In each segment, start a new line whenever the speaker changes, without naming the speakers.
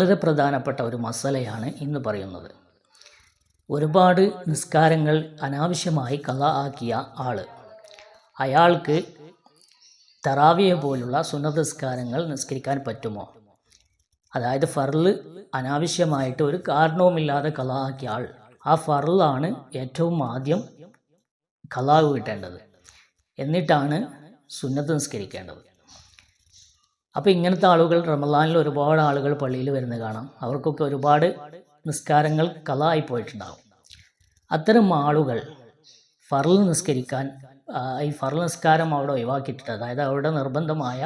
വളരെ പ്രധാനപ്പെട്ട ഒരു മസലയാണ് ഇന്ന് പറയുന്നത് ഒരുപാട് നിസ്കാരങ്ങൾ അനാവശ്യമായി കഥ ആക്കിയ ആൾ അയാൾക്ക് തറാവിയെ പോലുള്ള സുന്നതസ്കാരങ്ങൾ നിസ്കരിക്കാൻ പറ്റുമോ അതായത് ഫർള് അനാവശ്യമായിട്ട് ഒരു കാരണവുമില്ലാതെ കഥ ആക്കിയ ആൾ ആ ഫർളാണ് ഏറ്റവും ആദ്യം കലാവ് കിട്ടേണ്ടത് എന്നിട്ടാണ് സുന്നത്ത് നിസ്കരിക്കേണ്ടത് അപ്പോൾ ഇങ്ങനത്തെ ആളുകൾ റമദാനിൽ ഒരുപാട് ആളുകൾ പള്ളിയിൽ വരുന്നത് കാണാം അവർക്കൊക്കെ ഒരുപാട് നിസ്കാരങ്ങൾ കലായി പോയിട്ടുണ്ടാകും അത്തരം ആളുകൾ ഫറൽ നിസ്കരിക്കാൻ ഈ ഫറൽ നിസ്കാരം അവിടെ ഒഴിവാക്കിയിട്ടുണ്ട് അതായത് അവരുടെ നിർബന്ധമായ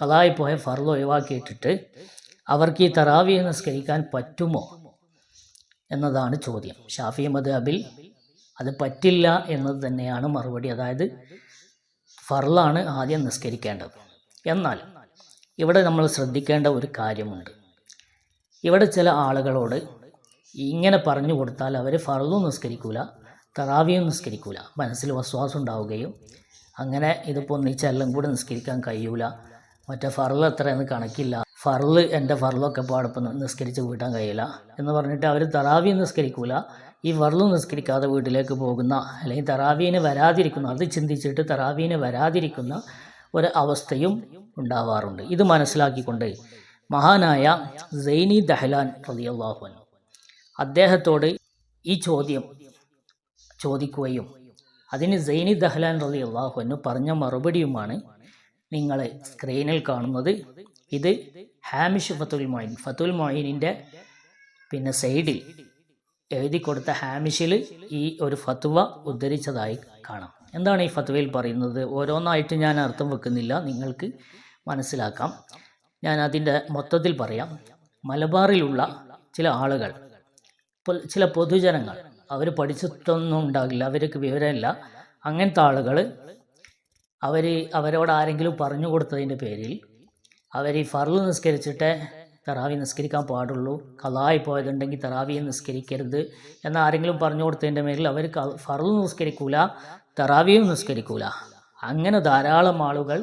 കലായി പോയ ഫറൽ ഒഴിവാക്കിയിട്ടിട്ട് അവർക്ക് ഈ തറാവിയെ നിസ്കരിക്കാൻ പറ്റുമോ എന്നതാണ് ചോദ്യം ഷാഫി അബിൽ അത് പറ്റില്ല എന്നത് തന്നെയാണ് മറുപടി അതായത് ഫറലാണ് ആദ്യം നിസ്കരിക്കേണ്ടത് എന്നാൽ ഇവിടെ നമ്മൾ ശ്രദ്ധിക്കേണ്ട ഒരു കാര്യമുണ്ട് ഇവിടെ ചില ആളുകളോട് ഇങ്ങനെ പറഞ്ഞു കൊടുത്താൽ അവർ ഫറുതും നിസ്കരിക്കൂല തറാവിയും നിസ്കരിക്കൂല മനസ്സിൽ വസ്വാസം ഉണ്ടാവുകയും അങ്ങനെ ഇതിപ്പോൾ ഒന്നിച്ച് എല്ലാം കൂടെ നിസ്കരിക്കാൻ കഴിയൂല മറ്റേ ഫറൽ എത്രയെന്ന് കണക്കില്ല ഫറൽ എൻ്റെ ഫറലൊക്കെ പാടപ്പം നിസ്കരിച്ച് വീട്ടാൻ കഴിയില്ല എന്ന് പറഞ്ഞിട്ട് അവർ തറാവി നിസ്കരിക്കൂല ഈ ഫറലും നിസ്കരിക്കാതെ വീട്ടിലേക്ക് പോകുന്ന അല്ലെങ്കിൽ തറാവീനെ വരാതിരിക്കുന്ന അത് ചിന്തിച്ചിട്ട് തറാവീനെ വരാതിരിക്കുന്ന ഒരു അവസ്ഥയും ഉണ്ടാവാറുണ്ട് ഇത് മനസ്സിലാക്കിക്കൊണ്ട് മഹാനായ സൈനി ദഹ്ലാൻ റതിയല്ലാഹുൻ അദ്ദേഹത്തോട് ഈ ചോദ്യം ചോദിക്കുകയും അതിന് സൈനി ദഹ്ലാൻ റതി അള്ളാഹുവിന് പറഞ്ഞ മറുപടിയുമാണ് നിങ്ങൾ സ്ക്രീനിൽ കാണുന്നത് ഇത് ഹാമിഷ് ഫത്തുൽ മൊയിൻ ഫത്തുൽ മൊയിനിൻ്റെ പിന്നെ സൈഡിൽ എഴുതി കൊടുത്ത ഹാമിഷിൽ ഈ ഒരു ഫത്തുവ ഉദ്ധരിച്ചതായി കാണാം എന്താണ് ഈ ഫത്വയിൽ പറയുന്നത് ഓരോന്നായിട്ട് ഞാൻ അർത്ഥം വെക്കുന്നില്ല നിങ്ങൾക്ക് മനസ്സിലാക്കാം ഞാൻ അതിൻ്റെ മൊത്തത്തിൽ പറയാം മലബാറിലുള്ള ചില ആളുകൾ ചില പൊതുജനങ്ങൾ അവർ പഠിച്ചിട്ടൊന്നും ഉണ്ടാകില്ല അവർക്ക് വിവരമില്ല അങ്ങനത്തെ ആളുകൾ അവർ അവരോട് ആരെങ്കിലും പറഞ്ഞു കൊടുത്തതിൻ്റെ പേരിൽ അവർ ഈ ഫർള് നിസ്കരിച്ചിട്ട് തറാവി നിസ്കരിക്കാൻ പാടുള്ളൂ കലായി പോയതുണ്ടെങ്കിൽ തറാവിയെ നിസ്കരിക്കരുത് എന്ന് ആരെങ്കിലും പറഞ്ഞു കൊടുത്തതിൻ്റെ മേലിൽ അവർ ഫറു നിസ്കരിക്കൂല തറാവിയും നിസ്കരിക്കൂല അങ്ങനെ ധാരാളം ആളുകൾ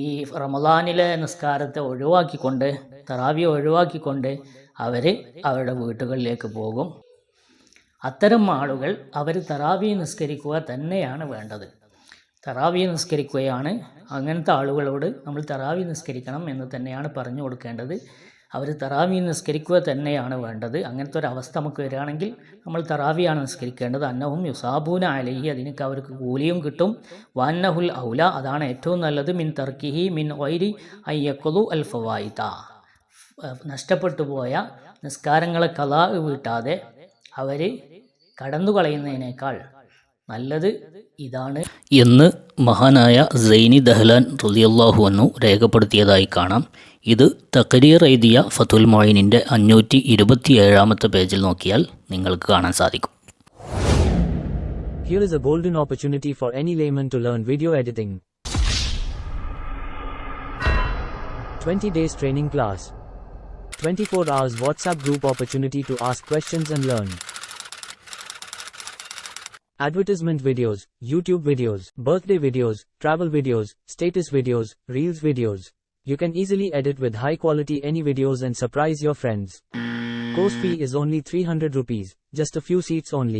ഈ റമദാനിലെ നിസ്കാരത്തെ ഒഴിവാക്കിക്കൊണ്ട് തറാവിയെ ഒഴിവാക്കിക്കൊണ്ട് അവർ അവരുടെ വീട്ടുകളിലേക്ക് പോകും അത്തരം ആളുകൾ അവർ തറാവി നിസ്കരിക്കുക തന്നെയാണ് വേണ്ടത് തറാവി നിസ്കരിക്കുകയാണ് അങ്ങനത്തെ ആളുകളോട് നമ്മൾ തറാവി നിസ്കരിക്കണം എന്ന് തന്നെയാണ് പറഞ്ഞു കൊടുക്കേണ്ടത് അവർ തറാവി നിസ്കരിക്കുക തന്നെയാണ് വേണ്ടത് അങ്ങനത്തെ ഒരു അവസ്ഥ നമുക്ക് വരികയാണെങ്കിൽ നമ്മൾ തറാവിയാണ് നിസ്കരിക്കേണ്ടത് അന്നവും യുസാബൂന അലഹി അതിനൊക്കെ അവർക്ക് കൂലിയും കിട്ടും വന്നഹുൽ ഔല അതാണ് ഏറ്റവും നല്ലത് മിൻ തർക്കിഹി മിൻ വൈരി അയ്യക്കുലു അൽ ഫവായിത നഷ്ടപ്പെട്ടു പോയ നിസ്കാരങ്ങളെ കലാ വീട്ടാതെ അവർ കടന്നു കളയുന്നതിനേക്കാൾ നല്ലത് ഇതാണ്
എന്ന് മഹാനായ സൈനി ദഹ്ലാൻ റുദിയല്ലാഹു എന്നു രേഖപ്പെടുത്തിയതായി കാണാം ഇത് തക്കരീർ എഴുതിയ ഫതുൽ മൊയിനിൻ്റെ അഞ്ഞൂറ്റി ഏഴാമത്തെ പേജിൽ നോക്കിയാൽ നിങ്ങൾക്ക് കാണാൻ സാധിക്കും Here is a golden opportunity for any layman to learn video editing. 20 days training class. 24 hours WhatsApp group opportunity to ask questions and learn. advertisement videos, YouTube videos, birthday videos, travel videos, status videos, reels videos. You can easily edit with high quality any videos and surprise your friends. Course fee is only 300 rupees, just a few seats only.